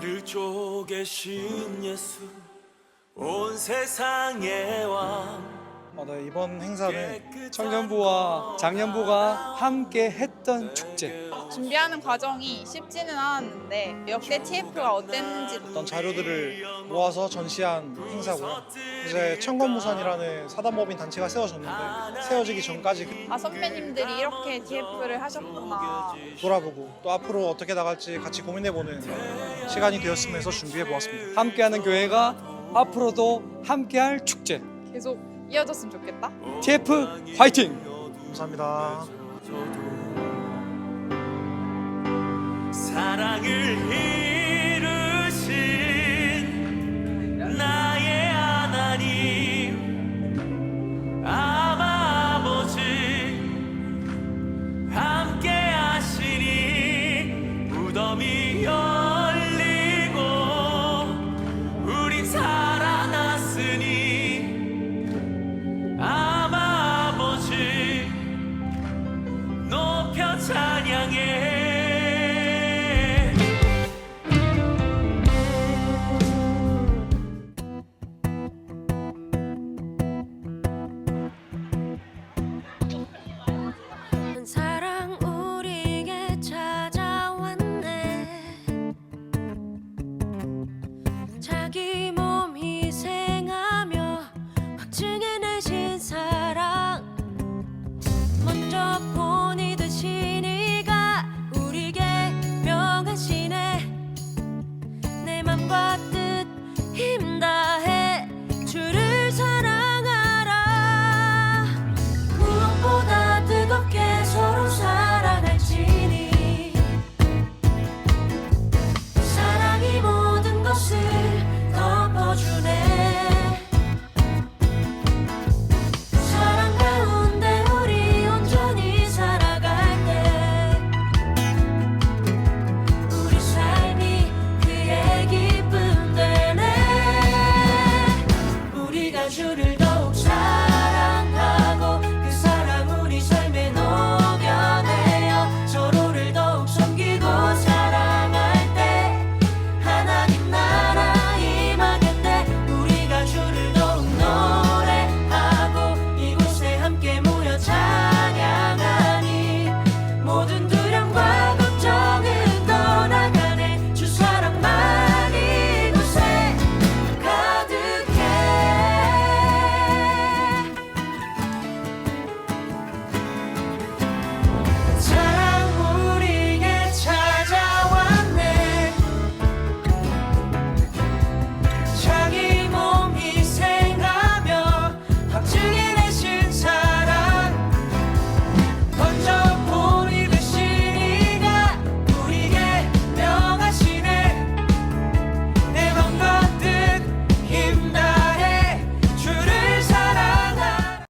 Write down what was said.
나를 쪼개신 예수 온 세상의 왕 이번 행사는 청년부와 장년부가 함께 했던 축제. 준비하는 과정이 쉽지는 않았는데 역대 TF가 어땠는지 어떤 자료들을 모아서 전시한 행사고요. 이제 청건무산이라는 사단법인 단체가 세워졌는데 세워지기 전까지 아 선배님들이 이렇게 TF를 하셨구나 돌아보고 또 앞으로 어떻게 나갈지 같이 고민해보는 시간이 되었으면 해서 준비해보았습니다. 함께하는 교회가 앞으로도 함께할 축제. 계속 이어졌으면 좋겠다 TF 화이팅! 감사합니다. 사랑을 but